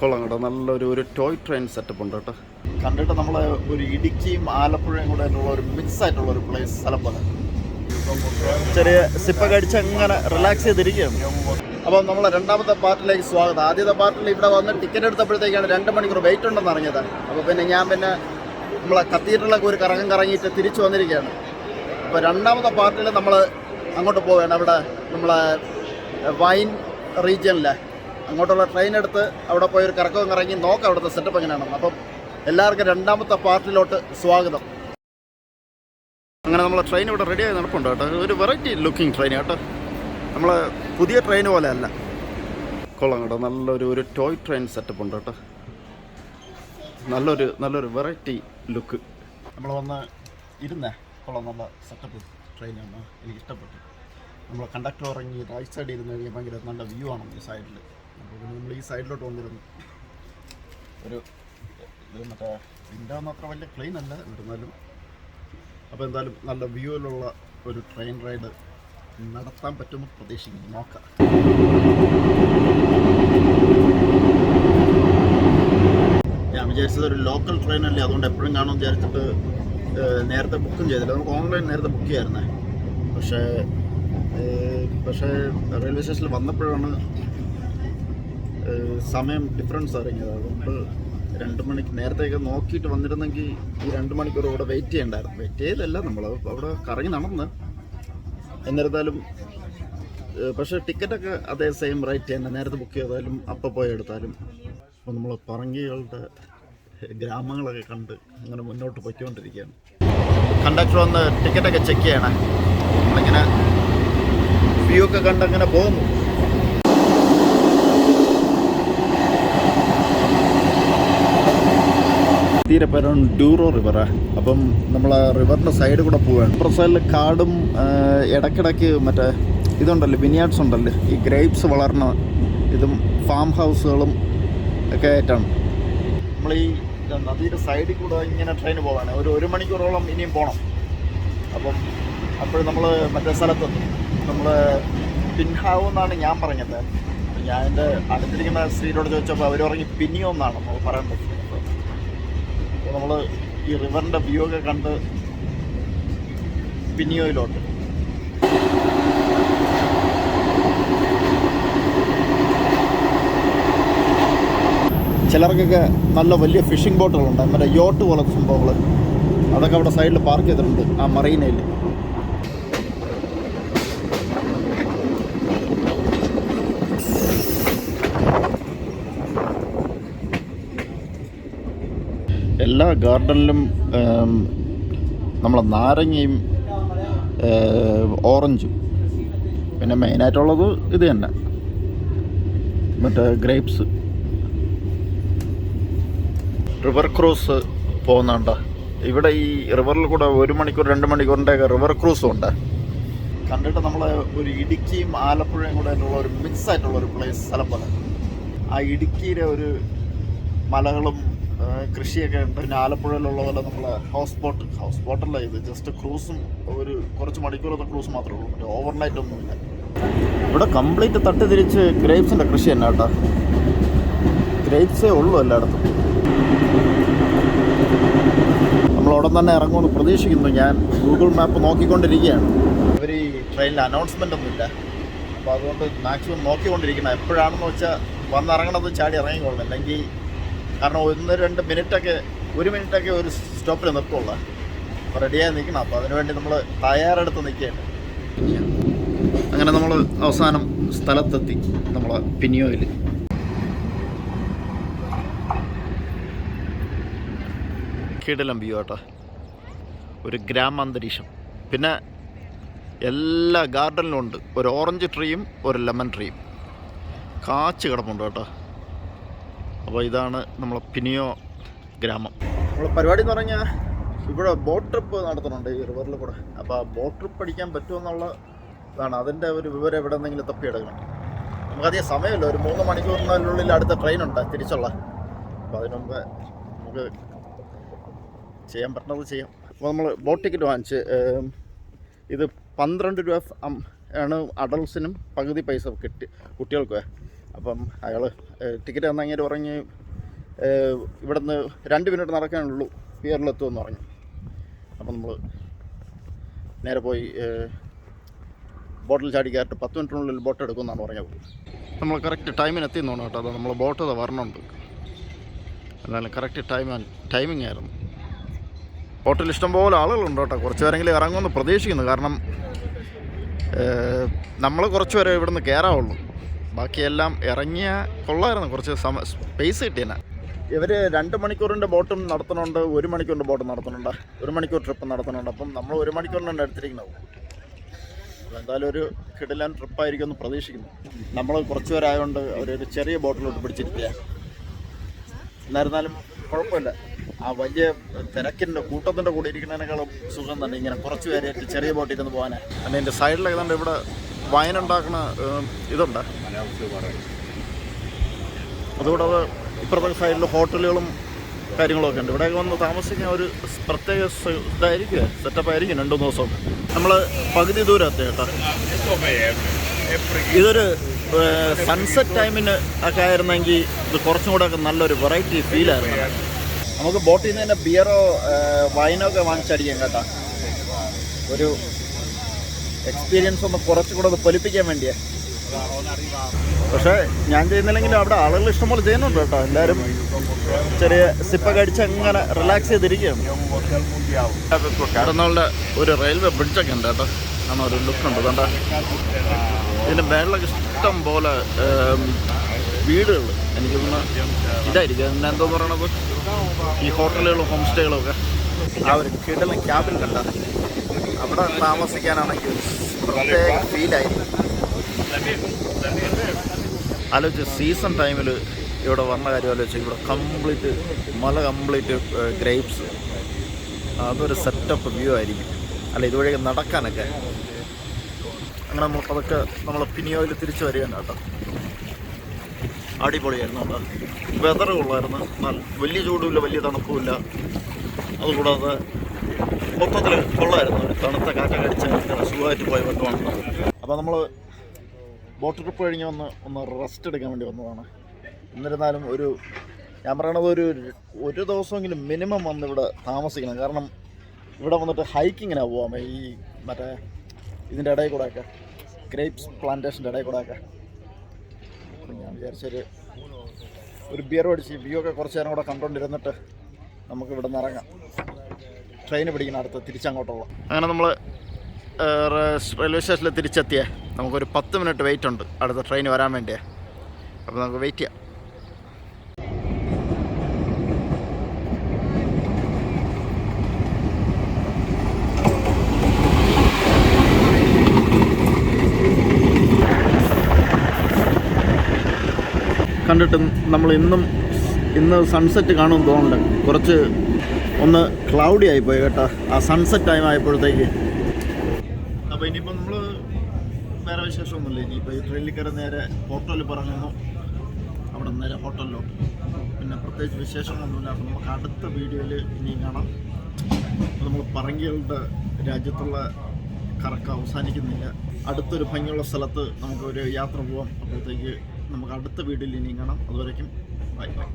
കൊള്ളാം കേട്ടോ. നല്ലൊരു ഒരു ടോയ് ട്രെയിൻ സെറ്റപ്പ് ഉണ്ട് കേട്ടോ. കണ്ടിട്ട് നമ്മൾ ഒരു ഇടുക്കിയും ആലപ്പുഴയും കൂടെ ഒരു മിക്സ് ആയിട്ടുള്ള ഒരു പ്ലേസ് സ്ഥലം ചെറിയ സിപ്പൊക്കെ അടിച്ച് അങ്ങനെ റിലാക്സ് ചെയ്തിരിക്കുകയാണ്. അപ്പം നമ്മൾ രണ്ടാമത്തെ പാർട്ടിലേക്ക് സ്വാഗതം. ആദ്യത്തെ പാർട്ടിൽ ഇവിടെ വന്ന് ടിക്കറ്റ് എടുത്തപ്പോഴത്തേക്കാണ് രണ്ട് മണിക്കൂർ വെയിറ്റ് ഉണ്ടെന്ന് അറിഞ്ഞത്. അപ്പോൾ പിന്നെ ഞാൻ പിന്നെ നമ്മളെ കത്തീഡ്രലൊക്കെ ഒരു കറങ്ങം കറങ്ങിയിട്ട് തിരിച്ചു വന്നിരിക്കുകയാണ്. അപ്പോൾ രണ്ടാമത്തെ പാർട്ടിൽ നമ്മൾ അങ്ങോട്ട് പോവുകയാണ്. അവിടെ നമ്മളെ വൈൻ റീജിയനിലെ അങ്ങോട്ടുള്ള ട്രെയിൻ എടുത്ത് അവിടെ പോയി ഒരു കറക്കവും ഇറങ്ങി നോക്കാം അവിടുത്തെ സെറ്റപ്പ് എങ്ങനെയാണെന്ന്. അപ്പം എല്ലാവർക്കും രണ്ടാമത്തെ പാർട്ടിലോട്ട് സ്വാഗതം. അങ്ങനെ നമ്മൾ ട്രെയിൻ ഇവിടെ റെഡി ആയി നടപ്പുണ്ട് കേട്ടോ. ഒരു വെറൈറ്റി ലുക്കിംഗ് ട്രെയിൻ കേട്ടോ. നമ്മൾ പുതിയ ട്രെയിൻ പോലെ അല്ല. കൊള്ളാം കേട്ടോ. നല്ലൊരു ഒരു ടോയ് ട്രെയിൻ സെറ്റപ്പ് ഉണ്ട് കേട്ടോ. നല്ലൊരു നല്ലൊരു വെറൈറ്റി ലുക്ക് നമ്മൾ വന്ന് ഇരുന്നേ. കൊള്ളാം നല്ല സെറ്റപ്പ് ട്രെയിനാണ് എനിക്ക് ഇഷ്ടപ്പെട്ടു. നമ്മൾ കണ്ടക്ടർ ഇറങ്ങി റൈറ്റ് സൈഡിൽ ഇരുന്ന് കഴിഞ്ഞാൽ ഭയങ്കര നല്ല വ്യൂ ആണ് ഈ സൈഡിൽ അപ്പോൾ പിന്നെ നമ്മൾ ഈ സൈഡിലോട്ട് വന്നിരുന്നു. ഒരു ഇത് മറ്റേ വിൻഡോ ഒന്നും അത്ര വലിയ ക്ലീൻ അല്ല എന്നിരുന്നാലും. അപ്പോൾ എന്തായാലും നല്ല വ്യൂവിലുള്ള ഒരു ട്രെയിൻ റൈഡ് നടത്താൻ പറ്റുമെന്ന് പ്രതീക്ഷിക്കുന്നു. നോക്കാം. ഞാൻ വിചാരിച്ചത് ഒരു ലോക്കൽ ട്രെയിൻ അല്ലേ അതുകൊണ്ട് എപ്പോഴും കാണുമെന്ന് വിചാരിച്ചിട്ട് നേരത്തെ ബുക്കും ചെയ്തില്ല. നമുക്ക് ഓൺലൈൻ നേരത്തെ ബുക്ക് ചെയ്യായിരുന്നേ. പക്ഷേ പക്ഷേ റെയിൽവേ സ്റ്റേഷനിൽ വന്നപ്പോഴാണ് സമയം ഡിഫറൻസ് അറിഞ്ഞത്. അതുകൊണ്ട് രണ്ട് മണിക്ക് നേരത്തെയൊക്കെ നോക്കിയിട്ട് വന്നിരുന്നെങ്കിൽ ഈ രണ്ട് മണിക്കൂർ ഇവിടെ വെയിറ്റ് ചെയ്യണ്ടായിരുന്നു. വെയിറ്റ് ചെയ്തല്ല നമ്മൾ അവിടെ കറങ്ങി നടന്ന്. എന്നിരുന്നാലും പക്ഷേ ടിക്കറ്റൊക്കെ അതേ സെയിം റേറ്റ് തന്നെ. നേരത്തെ ബുക്ക് ചെയ്താലും അപ്പം പോയി എടുത്താലും. അപ്പോൾ നമ്മൾ പറങ്കികളുടെ ഗ്രാമങ്ങളൊക്കെ കണ്ട് അങ്ങനെ മുന്നോട്ട് പോയിക്കൊണ്ടിരിക്കുകയാണ്. കണ്ടക്ടർ വന്ന് ടിക്കറ്റൊക്കെ ചെക്ക് ചെയ്യണേ. നമ്മളിങ്ങനെ വ്യൂ ഒക്കെ കണ്ട് അങ്ങനെ പോകുന്നു. തീരെ പേരാണ് ഡ്യൂറോ റിവറാ അപ്പം നമ്മൾ ആ റിവറിന്റെ സൈഡ് കൂടെ പോവുകയാണ് അപ്പുറ സൈഡിൽ കാടും ഇടയ്ക്കിടയ്ക്ക് മറ്റേ ഇതുണ്ടല്ലോ വിനിയാഡ്സ് ഉണ്ടല്ലോ. ഈ ഗ്രേപ്സ് വളർന്ന ഇതും ഫാം ഹൗസുകളും ഒക്കെ ആയിട്ടാണ്. നമ്മൾ ഈ നദിയുടെ സൈഡിൽ കൂടെ ഇങ്ങനെ ട്രെയിൻ പോവാണ്. ഒരു ഒരു മണിക്കൂറോളം ഇനിയും പോകണം അപ്പം അപ്പോൾ നമ്മൾ മറ്റേ സ്ഥലത്തെത്തും നമ്മൾ പിൻഹാവ് എന്നാണ് ഞാൻ പറഞ്ഞത്. ഞാൻ എന്റെ അടുത്തിരിക്കുന്ന സ്ത്രീയോട് ചോദിച്ചപ്പോൾ അവർ പറഞ്ഞ് പിന്നിയോ എന്നാണ് നമ്മൾ നമ്മൾ ഈ റിവറിന്റെ വ്യൂ ഒക്കെ കണ്ട് പിന്നിയോയിലോട്ട് ചിലർക്കൊക്കെ നല്ല വലിയ ഫിഷിംഗ് ബോട്ടുകളുണ്ട്. മറ്റേ യോട്ട് പോലത്തെ സംഭവങ്ങൾ അതൊക്കെ അവിടെ സൈഡിൽ പാർക്ക് ചെയ്തിട്ടുണ്ട് ആ മറീനയിൽ. എല്ലാ ഗാർഡനിലും നമ്മളെ നാരങ്ങയും ഓറഞ്ചും. പിന്നെ മെയിനായിട്ടുള്ളത് ഇത് തന്നെ. മറ്റേ ഗ്രേപ്സ് റിവർ ക്രൂസ് പോകുന്നുണ്ട്. ഇവിടെ ഈ റിവറിൽ കൂടെ ഒരു മണിക്കൂർ രണ്ട് മണിക്കൂറിന്റെ റിവർ ക്രൂസും ഉണ്ട്. കണ്ടിട്ട് നമ്മൾ ഒരു ഇടുക്കിയും ആലപ്പുഴയും കൂടെ ഉള്ള ഒരു മിക്സ് ആയിട്ടുള്ള ഒരു പ്ലേസ് സ്ഥലം പോലെ. ആ ഇടുക്കിയിലെ ഒരു മലകളും കൃഷിയൊക്കെ ഉണ്ട്. പിന്നെ ആലപ്പുഴയിലുള്ള പോലെ നമ്മളെ ഹൗസ് ബോട്ട് ഹൗസ് ബോട്ടല്ല ഇത്. ജസ്റ്റ് ക്രൂസും ഒരു കുറച്ച് മണിക്കൂറത്തെ ക്രൂസ് മാത്രമേ ഉള്ളൂ. മറ്റേ ഓവർനൈറ്റ് ഒന്നുമില്ല ഇവിടെ കംപ്ലീറ്റ് തട്ടി തിരിച്ച് ഗ്രേപ്സിന്റെ കൃഷി തന്നെ കേട്ടോ. ഗ്രേപ്സേ ഉള്ളൂ എല്ലായിടത്തും. നമ്മൾ ഉടൻ തന്നെ ഇറങ്ങുമെന്ന് പ്രതീക്ഷിക്കുന്നു. ഞാൻ ഗൂഗിൾ മാപ്പ് നോക്കിക്കൊണ്ടിരിക്കുകയാണ്. അവർ ഈ ട്രെയിനിൽ അനൗൺസ്മെന്റ് ഒന്നുമില്ല അപ്പോൾ അതുകൊണ്ട് മാക്സിമം നോക്കിക്കൊണ്ടിരിക്കണം. എപ്പോഴാണെന്ന് വെച്ചാൽ വന്നിറങ്ങണത് ചാടി ഇറങ്ങിക്കൊള്ളണം അല്ലെങ്കിൽ കാരണം ഒന്ന് രണ്ട് മിനിറ്റൊക്കെ ഒരു മിനിറ്റൊക്കെ ഒരു സ്റ്റോപ്പിൽ നിർത്തുള്ള. റെഡിയായി നിൽക്കണം. അപ്പോൾ അതിനുവേണ്ടി നമ്മൾ തയ്യാറെടുത്ത് നിൽക്കുകയാണ്. അങ്ങനെ നമ്മൾ അവസാനം സ്ഥലത്തെത്തി നമ്മളെ പിനിയോയിൽ. കിടലം വ്യൂ കേട്ടോ. ഒരു ഗ്രാമാന്തരീക്ഷം പിന്നെ എല്ലാ ഗാർഡനിലും ഉണ്ട്. ഒരു ഓറഞ്ച് ട്രീയും ഒരു ലെമൺ ട്രീയും. കാച്ച് കിടപ്പുണ്ട് കേട്ടോ. അപ്പോൾ ഇതാണ് നമ്മളെ പിനിയോ ഗ്രാമം. നമ്മളെ പരിപാടി എന്ന് പറഞ്ഞാൽ ഇവിടെ ബോട്ട് ട്രിപ്പ് നടത്തുന്നുണ്ട് ഈ റിവറിൽ കൂടെ. അപ്പോൾ ആ ബോട്ട് ട്രിപ്പ് അടിക്കാൻ പറ്റുമെന്നുള്ള ഇതാണ്. അതിന്റെ ഒരു വിവരം എവിടെ നിന്നെങ്കിലും തപ്പിയെടുക്കണം നമുക്കധികം സമയമില്ല. ഒരു മൂന്ന് മണിക്കൂറിനുള്ളിൽ അടുത്ത ട്രെയിൻ ഉണ്ട് തിരിച്ചുള്ള. അപ്പോൾ അതിനുമുമ്പ് നമുക്ക് ചെയ്യാൻ പറ്റുന്നത് ചെയ്യാം. അപ്പോൾ നമ്മൾ ബോട്ട് ടിക്കറ്റ് വാങ്ങിച്ച് ഇത് പന്ത്രണ്ട് രൂപ ആണ് അഡൾട്ട്സിനും പകുതി പൈസ കിട്ടി കുട്ടികൾക്ക് അപ്പം അയാൾ ടിക്കറ്റ് തന്ന അങ്ങനെ പറഞ്ഞ് ഇവിടുന്ന് രണ്ട് മിനിറ്റ് നടക്കാനുള്ളൂ പിയറിലെത്തുമെന്ന് പറഞ്ഞു. അപ്പം നമ്മൾ നേരെ പോയി ബോട്ടിൽ ചാടി കയറിട്ട് പത്ത് മിനിറ്റിനുള്ളിൽ ബോട്ട് എടുക്കുമെന്നാണ് പറഞ്ഞത്. നമ്മൾ കറക്റ്റ് ടൈമിന് എത്തി തോന്നുന്നു കേട്ടോ. അത് നമ്മൾ ബോട്ട് അത് വരണമുണ്ട് എന്നാലും കറക്റ്റ് ടൈം ടൈമിംഗ് ആയിരുന്നു. ബോട്ടിൽ ഇഷ്ടംപോലെ ആളുകളുണ്ട് കേട്ടോ. കുറച്ച് പേരെങ്കിലും ഇറങ്ങുമെന്ന് പ്രതീക്ഷിക്കുന്നു. കാരണം നമ്മൾ കുറച്ച് പേരെ ഇവിടുന്ന് കയറാവുള്ളൂ. ബാക്കിയെല്ലാം ഇറങ്ങിയ കൊള്ളായിരുന്നു. കുറച്ച് സമ സ്പേസ് കിട്ടിയെന്നെ. ഇവർ രണ്ട് മണിക്കൂറിന്റെ ബോട്ടും നടത്തുന്നുണ്ട് ഒരു മണിക്കൂറിന്റെ ബോട്ടും നടത്തുന്നുണ്ട് ഒരു മണിക്കൂർ ട്രിപ്പ് നടത്തുന്നുണ്ട്. അപ്പം നമ്മൾ ഒരു മണിക്കൂറിനാണ് എടുത്തിരിക്കുന്നത്. എന്തായാലും ഒരു കിടിലൻ ട്രിപ്പായിരിക്കും എന്ന് പ്രതീക്ഷിക്കുന്നു. നമ്മൾ കുറച്ച് പേരായതുകൊണ്ട് അവരൊരു ചെറിയ ബോട്ടിലോട്ട് പിടിച്ചിരിക്കുക എന്നിരുന്നാലും കുഴപ്പമില്ല. ആ വലിയ തിരക്കിന്റെ കൂട്ടത്തിന്റെ കൂടെ ഇരിക്കുന്നതിനേക്കാളും സുഖം തന്നെ ഇങ്ങനെ കുറച്ച് പേരായിട്ട് ചെറിയ ബോട്ടിൽ ഇരുന്ന് പോകാനാണ് അതിന്റെ സൈഡിലൊക്കെ തന്നെ ഇവിടെ ഏം, ഇതുണ്ട്? അതുകൂടാതെ ഇപ്പുറത്തെ സൈഡിൽ ഹോട്ടലുകളും കാര്യങ്ങളൊക്കെ ഉണ്ട്. ഇവിടെയൊക്കെ വന്ന് താമസിക്കാൻ ഒരു പ്രത്യേക ഇതായിരിക്കുക ഇതായിരിക്കും സെറ്റപ്പ് ആയിരിക്കും രണ്ടു ദിവസം. നമ്മൾ പകുതി ദൂരം എത്തി കേട്ടോ. ഇതൊരു സൺസെറ്റ് ടൈമിന് ഒക്കെ ആയിരുന്നെങ്കിൽ ഇത് കുറച്ചും കൂടെ ഒക്കെ നല്ലൊരു വെറൈറ്റി ഫീൽ ആയിരുന്നു. നമുക്ക് ബോട്ടിൽ നിന്ന് തന്നെ ബിയറോ വൈനോ ഒക്കെ വാങ്ങിച്ചടിക്കാം കേട്ടോ. ഒരു എക്സ്പീരിയൻസ് ഒന്ന് കുറച്ചുകൂടെ അത് പൊലിപ്പിക്കാൻ വേണ്ടിയാ. പക്ഷേ ഞാൻ ചെയ്യുന്നില്ലെങ്കിലും അവിടെ ആളുകൾ ഇഷ്ടംപോലെ ചെയ്യുന്നുണ്ട് കേട്ടോ എല്ലാവരും. ചെറിയ സിപ്പൊക്കെ അടിച്ച് അങ്ങനെ റിലാക്സ് ചെയ്തിരിക്കുകയാണ്. എറണാകുളം ഒരു റെയിൽവേ ബ്രിഡ്ജൊക്കെ ഉണ്ട് കേട്ടോ. ആണ് ഒരു ലുക്ക് ഉണ്ട്. കണ്ട? ഇതിന്റെ മേളിലൊക്കെ ഇഷ്ടം പോലെ വീടുകൾ എനിക്ക് തോന്നുന്നു ഇതായിരിക്കും. അതിന് എന്തോ പറയണത്? ഈ ഹോട്ടലുകളും ഹോം സ്റ്റേകളും ഒക്കെ. ആ ഒരു കിടലും ക്യാബിൻ കണ്ട? അവിടെ താമസിക്കാനാണെങ്കിൽ പ്രത്യേക ഫീലായിരിക്കും ആലോചിച്ച് സീസൺ ടൈമിൽ ഇവിടെ വന്ന കാര്യം ആലോചിച്ച് ഇവിടെ കംപ്ലീറ്റ് മല കംപ്ലീറ്റ് ഗ്രേപ്സ് അതൊരു സെറ്റപ്പ് വ്യൂ ആയിരിക്കും. അല്ല ഇതുവഴി നടക്കാനൊക്കെ. അങ്ങനെ നമ്മൾ അതൊക്കെ നമ്മൾ പിനിയോയിൽ തിരിച്ചു വരികയാണ് കേട്ടോ. അടിപൊളിയായിരുന്നു കേട്ടോ വെതർ കൊള്ളായിരുന്നു. വലിയ ചൂടുമില്ല വലിയ തണുപ്പുമില്ല. അതുകൂടാതെ മൊത്തത്തിൽ കൊള്ളായിരുന്നു. ഒരു തണുത്ത കാറ്റൊക്കെ അടിച്ച് സുഖമായിട്ട് പോയി വെക്കുവാണ് അപ്പോൾ നമ്മൾ ബോട്ട് ട്രിപ്പ് കഴിഞ്ഞ് വന്ന് ഒന്ന് റെസ്റ്റ് എടുക്കാൻ വേണ്ടി വന്നതാണ്. എന്നിരുന്നാലും ഒരു ഞാൻ പറയണത് ഒരു ഒരു ദിവസമെങ്കിലും മിനിമം വന്ന് ഇവിടെ താമസിക്കണം. കാരണം ഇവിടെ വന്നിട്ട് ഹൈക്കിങ്ങിനാണ് പോകാൻ ഈ മറ്റേ ഇതിന്റെ ഇടയിൽ കൂടെ ഒക്കെ ഗ്രേപ്സ് പ്ലാന്റേഷന്റെ ഇടയിൽ കൂടെ ഒക്കെ ഞാൻ വിചാരിച്ചൊരു ഒരു ബിയർ അടിച്ച് വ്യൂ ഒക്കെ കുറച്ച് നേരം കൂടെ കണ്ടുകൊണ്ടിരുന്നിട്ട് നമുക്ക് ഇവിടെ നിന്ന് ഇറങ്ങാം. ട്രെയിൻ പിടിക്കണം അടുത്ത് തിരിച്ചങ്ങോട്ടുള്ള. അങ്ങനെ നമ്മൾ റെയിൽവേ സ്റ്റേഷനിൽ തിരിച്ചെത്തിയേ. നമുക്കൊരു പത്ത് മിനിറ്റ് വെയിറ്റ് ഉണ്ട് അടുത്ത ട്രെയിൻ വരാൻ വേണ്ടിയേ. അപ്പോൾ നമുക്ക് വെയിറ്റ് ചെയ്യാം. കണ്ടിട്ട് നമ്മൾ ഇന്നും ഇന്ന് സൺസെറ്റ് കാണുമെന്ന് തോന്നുന്നുണ്ട്. കുറച്ച് ഒന്ന് ക്ലൗഡി ആയിപ്പോയി കേട്ടോ. ആ സൺസെറ്റ് ടൈം ആയപ്പോഴത്തേക്ക്. അപ്പോൾ ഇനിയിപ്പോൾ നമ്മൾ വേറെ വിശേഷമൊന്നുമില്ല. ഇനിയിപ്പോൾ ഈ ട്രെയിനിൽ കയറി നേരെ ഹോട്ടലിൽ പറഞ്ഞു അവിടെ നേരെ ഹോട്ടലിലോട്ട് പിന്നെ പ്രത്യേകിച്ച് വിശേഷമൊന്നുമില്ല അപ്പോൾ നമുക്ക് അടുത്ത വീഡിയോയിൽ ഇനിയും കാണാം. നമ്മൾ പറങ്കികളുടെ രാജ്യത്തുള്ള കറക്കം അവസാനിക്കുന്നില്ല. അടുത്തൊരു ഭംഗിയുള്ള സ്ഥലത്ത് നമുക്കൊരു യാത്ര പോവാം. അപ്പോഴത്തേക്ക് നമുക്ക് അടുത്ത വീഡിയോയിൽ ഇനിയും കാണാം. അതുവരേക്കും ബൈ ബൈ